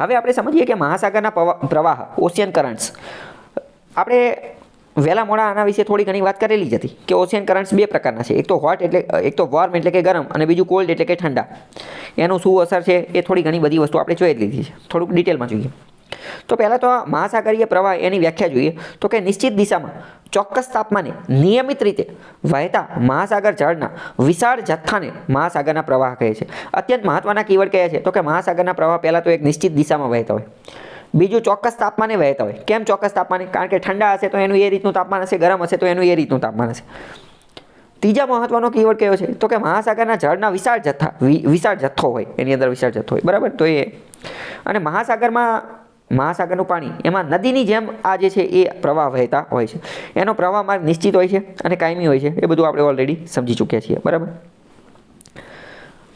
હવે આપણે સમજીએ કે મહાસાગરના પ્રવાહ ઓશિયન કરન્ટ્સ આપણે વહેલા મોડા આના વિશે થોડી ઘણી વાત કરેલી જ હતી કે ઓશિયન કરન્ટ્સ બે પ્રકારના છે. એક તો હોટ એટલે, એક તો વોર્મ એટલે કે ગરમ અને બીજું કોલ્ડ એટલે કે ઠંડા. એનું શું અસર છે એ થોડી ઘણી બધી વસ્તુ આપણે જોઈ લીધી છે. થોડુંક ડિટેલમાં જોઈએ. તો પહેલાં તો આ મહાસાગરીય પ્રવાહ એની વ્યાખ્યા જોઈએ તો કે નિશ્ચિત દિશામાં ચોક્કસ તાપમાને નિયમિત રીતે વહેતા મહાસાગર જળના વિશાળ જથ્થાને મહાસાગરના પ્રવાહ કહે છે. અત્યંત મહત્ત્વના કીવર્ડ કહે છે? તો કે મહાસાગરના પ્રવાહ પહેલાં તો એક નિશ્ચિત દિશામાં વહેતા હોય. બીજું ચોક્કસ તાપમાને વહેતા હોય. કેમ ચોક્કસ તાપમાને? કારણ કે ઠંડા હશે તો એનું એ રીતનું તાપમાન હશે, ગરમ હશે તો એનું એ રીતનું તાપમાન હશે. ત્રીજા મહત્વનો કીવર્ડ કયો છે? તો કે મહાસાગરના જળના વિશાળ જથ્થા, વિશાળ જથ્થો હોય, એની અંદર વિશાળ જથ્થો હોય. બરાબર? તો એ. અને મહાસાગરમાં મહાસાગરનું પાણી. એમાં નદીની જેમ આ જે છે એ પ્રવાહ વહેતા હોય છે. એનો પ્રવાહ માર્ગ નિશ્ચિત હોય છે અને કાયમી હોય છે. એ બધું આપણે ઓલરેડી સમજી ચૂક્યા છીએ. બરાબર?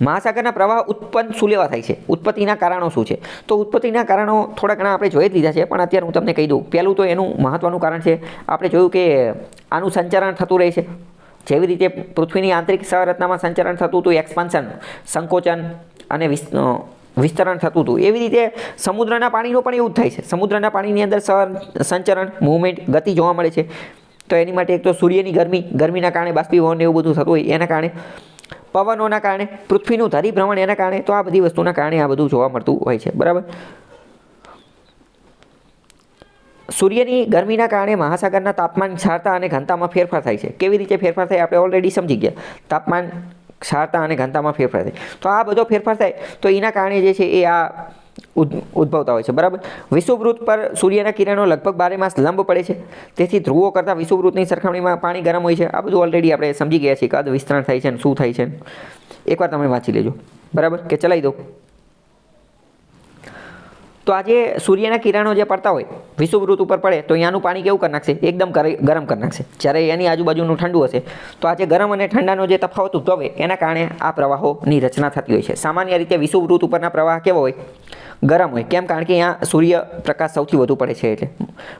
મહાસાગરના પ્રવાહ ઉત્પન્ન શું લેવા થાય છે? ઉત્પત્તિના કારણો શું છે? તો ઉત્પત્તિના કારણો થોડા ઘણા આપણે જોઈ જ લીધા છે, પણ અત્યારે હું તમને કહી દઉં. પહેલું તો એનું મહત્ત્વનું કારણ છે, આપણે જોયું કે આનું સંચારણ થતું રહે છે. જેવી રીતે પૃથ્વીની આંતરિક સંરચનામાં સંચરણ થતું હતું એક્સપાન્શન સંકોચન અને વિસ્તરણ થતું હતું. એવી રીતે સમુદ્રના પાણીનું પણ એવું જ થાય છે. સમુદ્રના પાણીની અંદર સંચરણ મૂવમેન્ટ ગતિ જોવા મળે છે. તો એની માટે એક તો સૂર્યની ગરમી, ગરમીના કારણે બાષ્પીભવન એવું બધું થતું હોય, એના કારણે, પવનોના કારણે, પૃથ્વીનું ધરીભ્રમણ એના કારણે, તો આ બધી વસ્તુના કારણે આ બધું જોવા મળતું હોય છે. બરાબર? સૂર્યની ગરમીના કારણે મહાસાગરના તાપમાન ક્ષારતા અને ઘનતામાં ફેરફાર થાય છે. કેવી રીતે ફેરફાર થાય? આપણે ઓલરેડી સમજી ગયા. તાપમાન ક્ષારતા અને ઘનતામાં ફેરફાર થાય. તો આ બધો ફેરફાર થાય તો એના કારણે જે છે એ આ ઉદ- ઉદ્ભવતા હોય છે. બરાબર? વિષુવવૃત્ત પર સૂર્યના કિરણો લગભગ બારે માસ લંબ પડે છે. તેથી ધ્રુવો કરતાં વિષુવવૃત્તની સરખામણીમાં પાણી ગરમ હોય છે. આ બધું ઓલરેડી આપણે સમજી ગયા છીએ કદ વિસ્તરણ થાય છે અને શું થાય છે. એકવાર તમે વાંચી લેજો. બરાબર? કે ચલાવી દો. તો આજે સૂર્યના કિરણો જે પડતા હોય વિષુવૃત ઉપર પડે, તો અહીંયાનું પાણી કેવું કરી નાખશે? એકદમ ગર- ગરમ કરી નાખશે. જ્યારે એની આજુબાજુનું ઠંડુ હશે, તો આજે ગરમ અને ઠંડાનો જે તફાવત ઉદ્ભવે, એના કારણે આ પ્રવાહોની રચના થતી હોય છે. સામાન્ય રીતે વિષુવવૃત્ત ઉપરના પ્રવાહ કેવો હોય? ગરમ હોય. કેમ? કારણ કે અહીંયા સૂર્ય પ્રકાશ સૌથી વધુ પડે છે, એટલે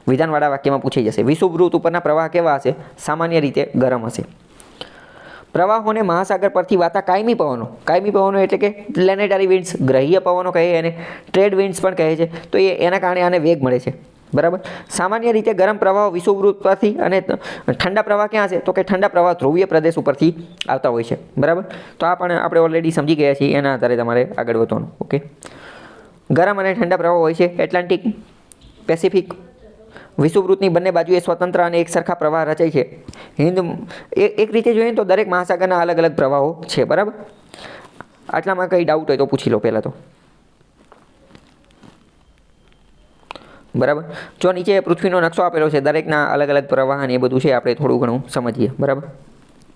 વિધાનવાળા વાક્યમાં પૂછાઈ જશે. વિષુવવૃત્ત ઉપરના પ્રવાહ કેવા હશે? સામાન્ય રીતે ગરમ હશે. પ્રવાહોને મહાસાગર પરથી વાતા કાયમી પવનો. કાયમી પવનો એટલે કે પ્લેનેટરી વિન્ડ્સ ગ્રહીય પવનો કહે એને ટ્રેડ વિન્ડ્સ પણ કહે છે. તો એ એના કારણે આને વેગ મળે છે. બરાબર? સામાન્ય રીતે ગરમ પ્રવાહો વિષુવવૃત્ત પરથી અને ઠંડા પ્રવાહ ક્યાં છે? તો કે ઠંડા પ્રવાહ ધ્રુવીય પ્રદેશ ઉપરથી આવતા હોય છે. બરાબર? તો આ પણ આપણે ઓલરેડી સમજી ગયા છીએ. એના આધારે તમારે આગળ વધવાનું. ઓકે? ગરમ અને ઠંડા પ્રવાહ હોય છે. એટલાન્ટિક પેસિફિક વિષુવવૃત્તની બંને બાજુએ સ્વતંત્ર અને એક સરખા પ્રવાહ રચાય છે. હિન્દ એક રીતે જોઈએ તો દરેક મહાસાગરના અલગ અલગ પ્રવાહો છે, બરાબર? આટલામાં કંઈ ડાઉટ હોય તો પૂછી લો પહેલાં તો. બરાબર? જો નીચે પૃથ્વીનો નકશો આપેલો છે, દરેકના અલગ અલગ પ્રવાહ અને એ બધું છે, આપણે થોડું ઘણું સમજીએ, બરાબર?